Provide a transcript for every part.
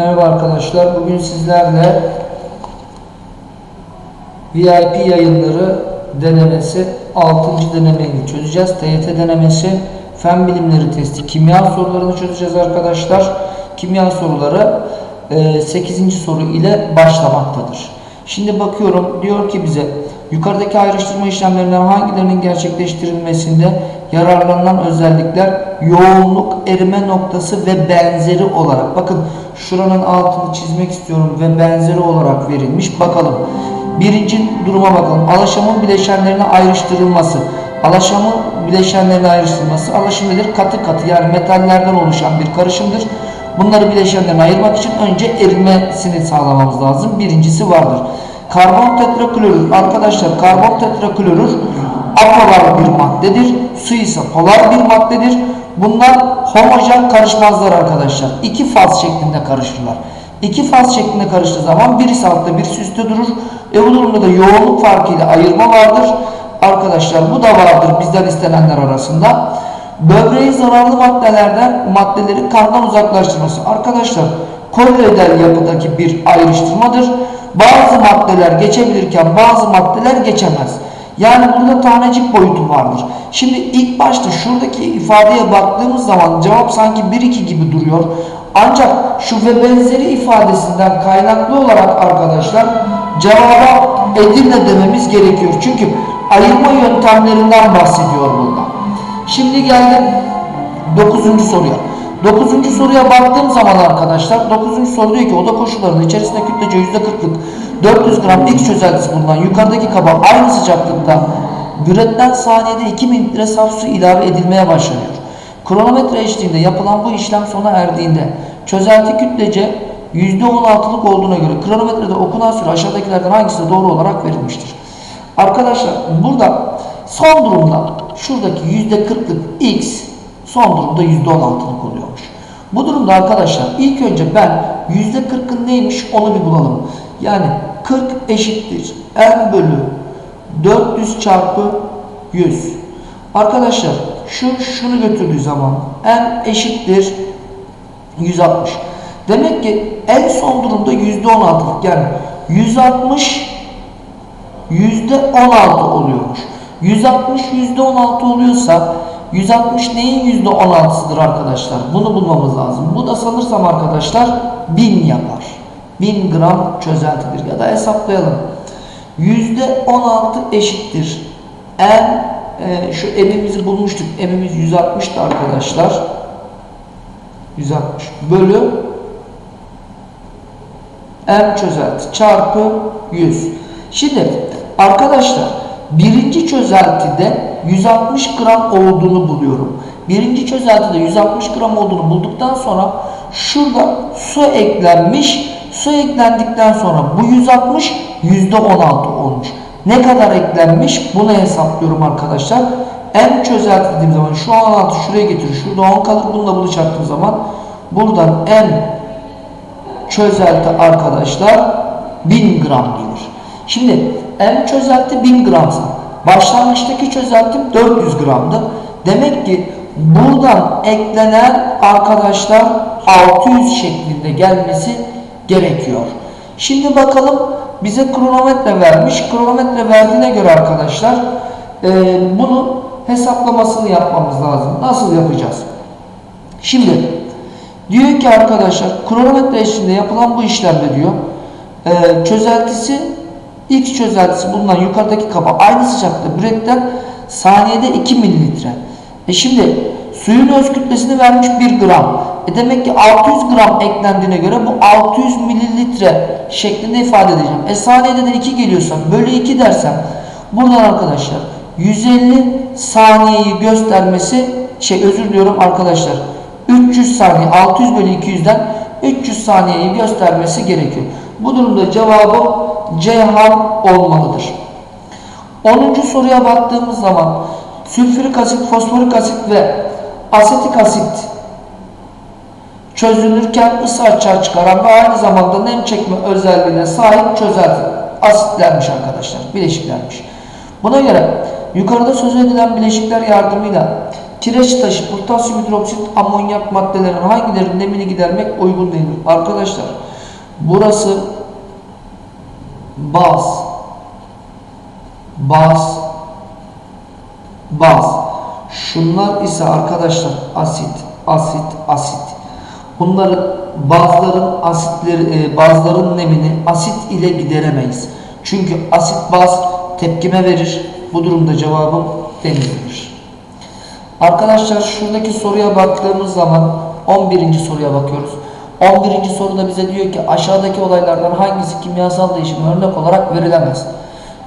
Merhaba arkadaşlar. Bugün sizlerle VIP yayınları denemesi 6. denemeyi çözeceğiz. TYT denemesi fen bilimleri testi kimya sorularını çözeceğiz arkadaşlar. Kimya soruları 8. soru ile başlamaktadır. Şimdi bakıyorum diyor ki bize yukarıdaki ayrıştırma işlemlerinden hangilerinin gerçekleştirilmesinde yararlanılan özellikler yoğunluk, erime noktası ve benzeri olarak bakın şuranın altını çizmek istiyorum ve benzeri olarak verilmiş. Bakalım. Birinci duruma bakalım. Alaşamın bileşenlerine ayrıştırılması. Alaşamın bileşenlerine ayrıştırılması. Alaşım nedir? Katı katı yani metallerden oluşan bir karışımdır. Bunları bileşenlerine ayırmak için önce erimesini sağlamamız lazım. Birincisi vardır. Karbon tetraklorür. Arkadaşlar karbon tetraklorür apolar bir maddedir. Su ise polar bir maddedir. Bunlar homojen karışmazlar arkadaşlar. İki faz şeklinde karışırlar. İki faz şeklinde karıştığı zaman birisi altta birisi üstte durur. E bu durumda da yoğunluk farkıyla ayırma vardır. Arkadaşlar bu da vardır bizden istenenler arasında. Böbreğin zararlı maddelerden maddeleri kandan uzaklaştırması. Arkadaşlar koloidal yapıdaki bir ayrıştırmadır. Bazı maddeler geçebilirken bazı maddeler geçemez. Yani burada tanecik boyutu vardır. Şimdi ilk başta şuradaki ifadeye baktığımız zaman cevap sanki 1-2 gibi duruyor. Ancak şu ve benzeri ifadesinden kaynaklı olarak arkadaşlar cevaba Edirne dememiz gerekiyor. Çünkü ayırma yöntemlerinden bahsediyor burada. Şimdi geldim 9. soruya. 9. soruya baktığım zaman arkadaşlar 9. soru diyor ki oda koşullarında içerisinde kütlece %40'lık 400 gram X çözeltisi bulunan yukarıdaki kaba aynı sıcaklıkta büretten saniyede 2000 litre saf su ilave edilmeye başlanıyor. Kronometre eşliğinde yapılan bu işlem sona erdiğinde çözelti kütlece %16'lık olduğuna göre kronometrede okunan süre aşağıdakilerden hangisi doğru olarak verilmiştir? Arkadaşlar burada son durumda şuradaki %40'lık X son durumda %16'lık oluyormuş. Bu durumda arkadaşlar ilk önce ben %40'ın neymiş onu bir bulalım. Yani 40 eşittir n bölü 400 çarpı 100. Arkadaşlar şu şunu götürdüğü zaman n eşittir 160. Demek ki en son durumda %16'lık yani 160 %16 oluyormuş. 160 %16 oluyorsa 160 neyin %16'sıdır arkadaşlar? Bunu bulmamız lazım. Bu da sanırsam arkadaşlar 1000 yapar. 1000 gram çözeltidir ya da hesaplayalım. %16 eşittir. En e, şu emimizi bulmuştuk. Emimiz 160'tı arkadaşlar. 160 bölü m çözelti çarpı 100. Şimdi arkadaşlar birinci çözeltide 160 gram olduğunu buluyorum. Birinci çözeltide 160 gram olduğunu bulduktan sonra şurada su eklenmiş. Su eklendikten sonra bu 160 %16 olmuş. Ne kadar eklenmiş bunu hesaplıyorum arkadaşlar. M çözelti dediğim zaman şu 16 şuraya getirir. Şurada 10 kalır. Bununla bunu çarptığım zaman buradan M çözelti arkadaşlar 1000 gram gelir. Şimdi M çözelti 1000 gramsa başlangıçtaki çözeltim 400 gramdı. Demek ki buradan eklenen arkadaşlar 600 şeklinde gelmesi gerekiyor. Şimdi bakalım bize kronometre vermiş. Kronometre verdiğine göre arkadaşlar e, bunun hesaplamasını yapmamız lazım. Nasıl yapacağız? Şimdi diyor ki arkadaşlar kronometre eşliğinde yapılan bu işlemde diyor e, çözeltisi X çözeltisi bulunan yukarıdaki kaba aynı sıcaklıkta büretten saniyede 2 mililitre. E şimdi suyun öz kütlesini vermiş 1 gram. E demek ki 600 gram eklendiğine göre bu 600 mililitre şeklinde ifade edeceğim. E saniyede de 2 geliyorsa bölü 2 dersem buradan arkadaşlar 150 saniyeyi göstermesi şey özür diliyorum arkadaşlar 300 saniye 600 bölü 200'den 300 saniyeyi göstermesi gerekiyor. Bu durumda cevabı Ceyhan olmalıdır. 10. soruya baktığımız zaman sülfürik asit, fosforik asit ve asetik asit çözünürken ısı açığa çıkaran ve aynı zamanda nem çekme özelliğine sahip çözelti asitlermiş arkadaşlar, bileşiklermiş. Buna göre yukarıda söz edilen bileşikler yardımıyla Kireç taşı, potasyum hidroksit, amonyak maddelerin hangilerinin nemini gidermek uygun değildir? Arkadaşlar burası baz, baz, baz. Şunlar ise arkadaşlar asit, asit, asit. Bunların bazıların asitleri, e, bazıların nemini asit ile gideremeyiz. Çünkü asit baz tepkime verir. Bu durumda cevabım denizlidir. Arkadaşlar şuradaki soruya baktığımız zaman 11. soruya bakıyoruz. 11. soruda bize diyor ki aşağıdaki olaylardan hangisi kimyasal değişime örnek olarak verilemez?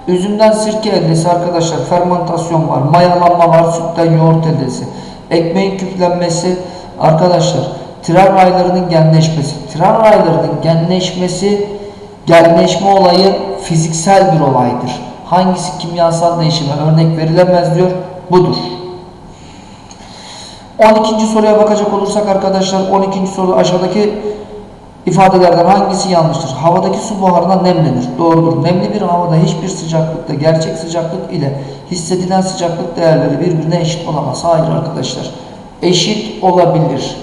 Üzümden sirke eldesi arkadaşlar fermentasyon var, mayalanma var, sütten yoğurt eldesi, ekmeğin küflenmesi arkadaşlar tren raylarının genleşmesi. Tren raylarının genleşmesi, genleşme olayı fiziksel bir olaydır. Hangisi kimyasal değişime örnek verilemez diyor? Budur. 12. soruya bakacak olursak arkadaşlar 12. soru aşağıdaki ifadelerden hangisi yanlıştır? Havadaki su buharına nemlenir. Doğrudur. Nemli bir havada hiçbir sıcaklıkta gerçek sıcaklık ile hissedilen sıcaklık değerleri birbirine eşit olamaz. Hayır arkadaşlar. Eşit olabilir.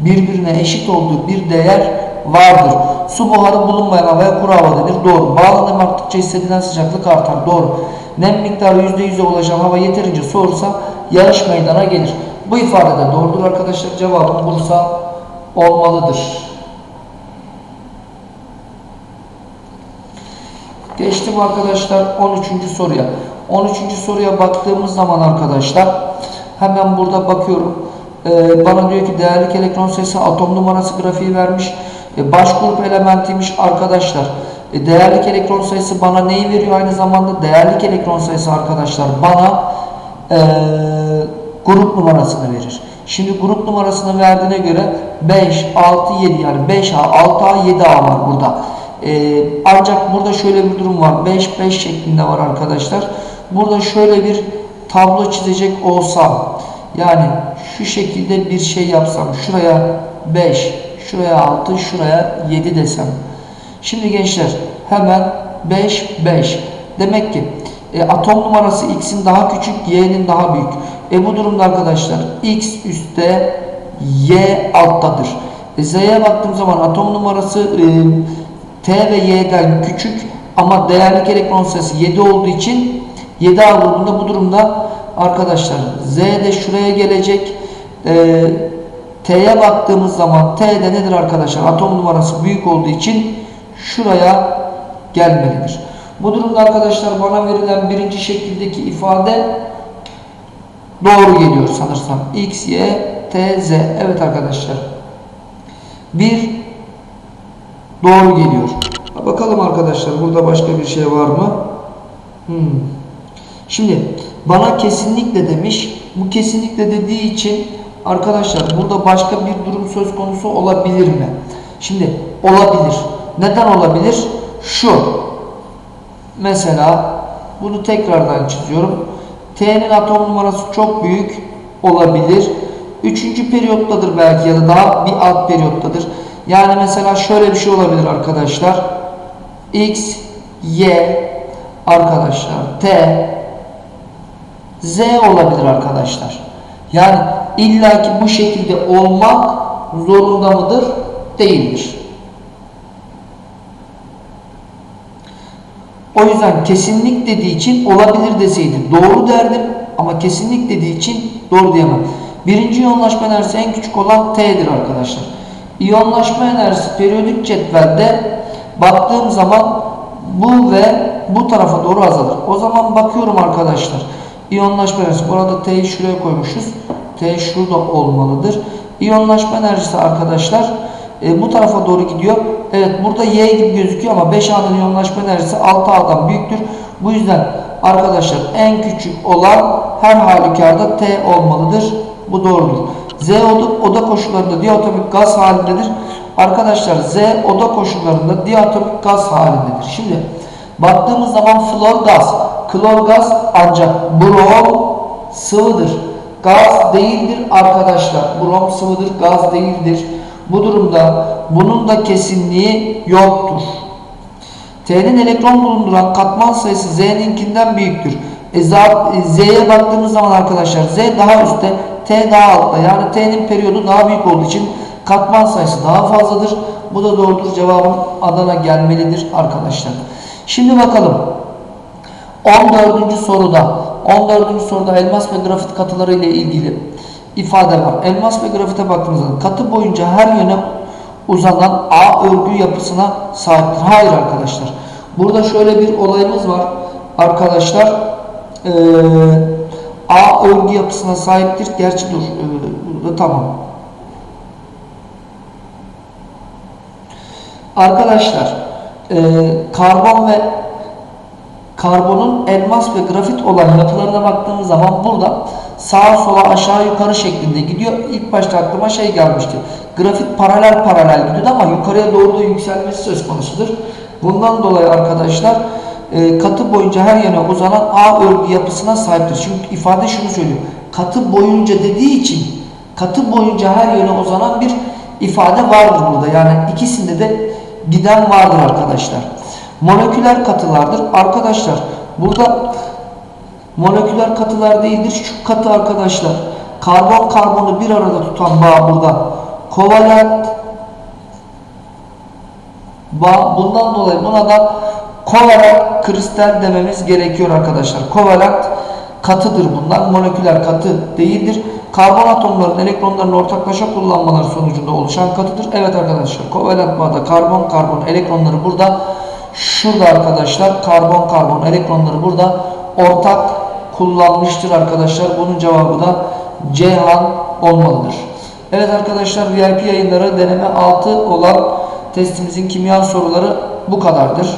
Birbirine eşit olduğu bir değer vardır. Su buharı bulunmayan havaya kuru hava denir. Doğru. Bağlı nem arttıkça hissedilen sıcaklık artar. Doğru. Nem miktarı %100'e ulaşan hava yeterince soğursa yağış meydana gelir. Bu ifade de doğrudur arkadaşlar. Cevabım Bursa olmalıdır. Geçtim arkadaşlar 13. soruya. 13. soruya baktığımız zaman arkadaşlar hemen burada bakıyorum. Ee, bana diyor ki değerlik elektron sayısı atom numarası grafiği vermiş. Ee, baş grup elementiymiş arkadaşlar. Ee, değerlik elektron sayısı bana neyi veriyor aynı zamanda? Değerlik elektron sayısı arkadaşlar bana ee, grup numarasını verir. Şimdi grup numarasını verdiğine göre 5, 6, 7 yani 5A, 6A, 7A var burada. Ee, ancak burada şöyle bir durum var. 5, 5 şeklinde var arkadaşlar. Burada şöyle bir tablo çizecek olsam yani şu şekilde bir şey yapsam şuraya 5, şuraya 6, şuraya 7 desem. Şimdi gençler hemen 5, 5. Demek ki e, atom numarası x'in daha küçük, y'nin daha büyük. E bu durumda arkadaşlar x üstte y alttadır. E, z'ye baktığım zaman atom numarası e, t ve y'den küçük ama değerlik elektron sayısı 7 olduğu için 7 A grubunda bu durumda arkadaşlar z de şuraya gelecek. E, T'ye baktığımız zaman T de nedir arkadaşlar? Atom numarası büyük olduğu için şuraya gelmelidir. Bu durumda arkadaşlar bana verilen birinci şekildeki ifade doğru geliyor sanırsam. X, Y, T, Z. Evet arkadaşlar. Bir doğru geliyor. Bakalım arkadaşlar burada başka bir şey var mı? Hmm. Şimdi bana kesinlikle demiş. Bu kesinlikle dediği için arkadaşlar burada başka bir durum söz konusu olabilir mi? Şimdi olabilir. Neden olabilir? Şu. Mesela bunu tekrardan çiziyorum. T'nin atom numarası çok büyük olabilir. Üçüncü periyottadır belki ya da daha bir alt periyottadır. Yani mesela şöyle bir şey olabilir arkadaşlar. X, Y arkadaşlar T Z olabilir arkadaşlar. Yani illaki bu şekilde olmak zorunda mıdır? Değildir. O yüzden kesinlik dediği için olabilir deseydi doğru derdim ama kesinlik dediği için doğru diyemem. Birinci iyonlaşma enerjisi en küçük olan T'dir arkadaşlar. İyonlaşma enerjisi periyodik cetvelde baktığım zaman bu ve bu tarafa doğru azalır. O zaman bakıyorum arkadaşlar. İyonlaşma enerjisi. Burada T'yi şuraya koymuşuz. T şurada olmalıdır. İyonlaşma enerjisi arkadaşlar e, bu tarafa doğru gidiyor. Evet burada Y gibi gözüküyor ama 5A'nın iyonlaşma enerjisi 6A'dan büyüktür. Bu yüzden arkadaşlar en küçük olan her halükarda T olmalıdır. Bu doğrudur. Z oda, oda koşullarında diatomik gaz halindedir. Arkadaşlar Z oda koşullarında diatomik gaz halindedir. Şimdi baktığımız zaman flor gaz, klor gaz ancak brom sıvıdır. Gaz değildir arkadaşlar. Brom sıvıdır, gaz değildir. Bu durumda bunun da kesinliği yoktur. T'nin elektron bulunduran katman sayısı Z'ninkinden büyüktür. E, Z'ye baktığımız zaman arkadaşlar Z daha üstte T daha altta. Yani T'nin periyodu daha büyük olduğu için katman sayısı daha fazladır. Bu da doğrudur. Cevabım Adana gelmelidir arkadaşlar. Şimdi bakalım. 14. soruda 14. soruda elmas ve grafit katıları ile ilgili ifade var. Elmas ve grafite baktığımızda katı boyunca her yöne uzanan A örgü yapısına sahiptir. Hayır arkadaşlar. Burada şöyle bir olayımız var. Arkadaşlar eee, A örgü yapısına sahiptir. Gerçi dur. burada tamam. Arkadaşlar eee, karbon ve karbonun elmas ve grafit olan yapılarına baktığımız zaman burada sağa sola aşağı yukarı şeklinde gidiyor. İlk başta aklıma şey gelmişti. Grafit paralel paralel gidiyordu ama yukarıya doğru da yükselmesi söz konusudur. Bundan dolayı arkadaşlar e, katı boyunca her yöne uzanan A örgü yapısına sahiptir. Çünkü ifade şunu söylüyor. Katı boyunca dediği için katı boyunca her yöne uzanan bir ifade vardır burada. Yani ikisinde de giden vardır arkadaşlar. Moleküler katılardır. Arkadaşlar burada moleküler katılar değildir. Şu katı arkadaşlar karbon karbonu bir arada tutan bağ burada. Kovalent bağ. Bundan dolayı buna da kovalent kristal dememiz gerekiyor arkadaşlar. Kovalent katıdır bunlar. Moleküler katı değildir. Karbon atomlarının elektronlarını ortaklaşa kullanmaları sonucunda oluşan katıdır. Evet arkadaşlar kovalent bağda karbon karbon elektronları burada şurada arkadaşlar karbon karbon elektronları burada ortak kullanmıştır arkadaşlar. Bunun cevabı da Ceyhan olmalıdır. Evet arkadaşlar VIP yayınları deneme 6 olan testimizin kimya soruları bu kadardır.